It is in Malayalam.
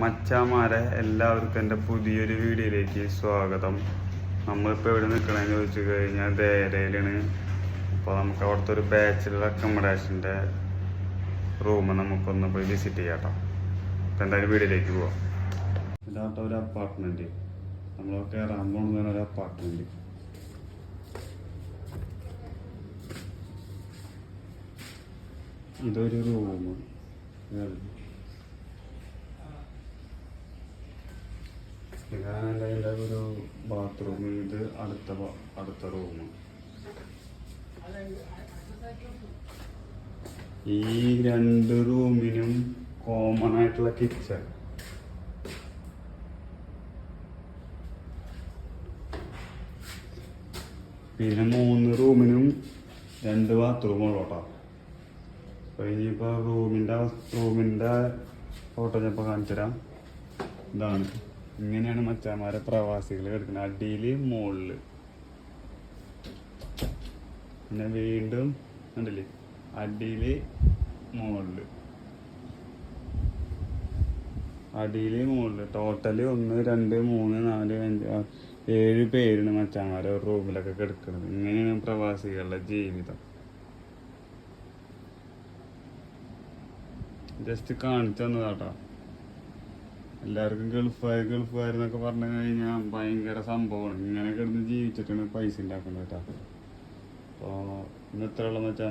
മച്ചാമാരെ എല്ലാവർക്കും എന്റെ പുതിയൊരു വീഡിയോയിലേക്ക് സ്വാഗതം. നമ്മളിപ്പോൾ എവിടെ നിൽക്കണമെന്ന് ചോദിച്ചു കഴിഞ്ഞാൽ ദേരയിലാണ് അപ്പോൾ നമുക്ക് അവിടുത്തെ ഒരു ബാച്ചിലർ അക്കോമഡേഷന്റെ റൂം നമുക്കൊന്ന് പോയി വിസിറ്റ് ചെയ്യാം കേട്ടോ അപ്പോൾ എന്തായാലും വീഡിയോയിലേക്ക് പോവാം. ഇതാട്ടോ ഒരു അപ്പാർട്ട്മെന്റ് നമ്മളൊക്കെ കയറാൻ പോകുന്ന ഒരു അപ്പാർട്ട്മെന്റ് ഇതൊരു റൂം ഇതാണ് അതിന്റെ ഒരു ബാത്റൂം ഇത് അടുത്ത അടുത്ത റൂം ഈ രണ്ട് റൂമിനും കോമൺ ആയിട്ടുള്ള കിച്ചൺ പിന്നെ മൂന്ന് റൂമിനും രണ്ട് ബാത്റൂമുള്ള കേട്ടോ. അപ്പോൾ ഇനിയിപ്പോൾ റൂമിന്റെ റൂമിന്റെ ഫോട്ടോ ഞാൻ ഇപ്പോൾ കാണിച്ചു തരാം ഇതാണ്. ഇങ്ങനെയാണ് മച്ചാന്മാരെ പ്രവാസികൾ കിടക്കുന്നത് അടിയിൽ മുകളിൽ പിന്നെ വീണ്ടും കണ്ടില്ലേ? അടിയിൽ മുകളിൽ അടിയിൽ മുകളിൽ ടോട്ടൽ ഒന്ന് രണ്ട് മൂന്ന് നാല് അഞ്ച് ഏഴ് പേരാണ് മച്ചാന്മാരെ ഒരു റൂമിലൊക്കെ കിടക്കുന്നത് ഇങ്ങനെയാണ് പ്രവാസികളുടെ ജീവിതം. ജസ്റ്റ് കാണിച്ചു തന്നതാട്ടോ. എല്ലാവർക്കും ഗൾഫായ ഗൾഫുകാർ എന്നൊക്കെ പറഞ്ഞു കഴിഞ്ഞാൽ ഭയങ്കര സംഭവമാണ്. ഇങ്ങനെ കിടന്ന് ജീവിച്ചിട്ടാണ് പൈസ ഉണ്ടാക്കുന്നത് കേട്ടോ. അപ്പോൾ ഇന്ന് ഇത്രയുള്ള വെച്ചാൽ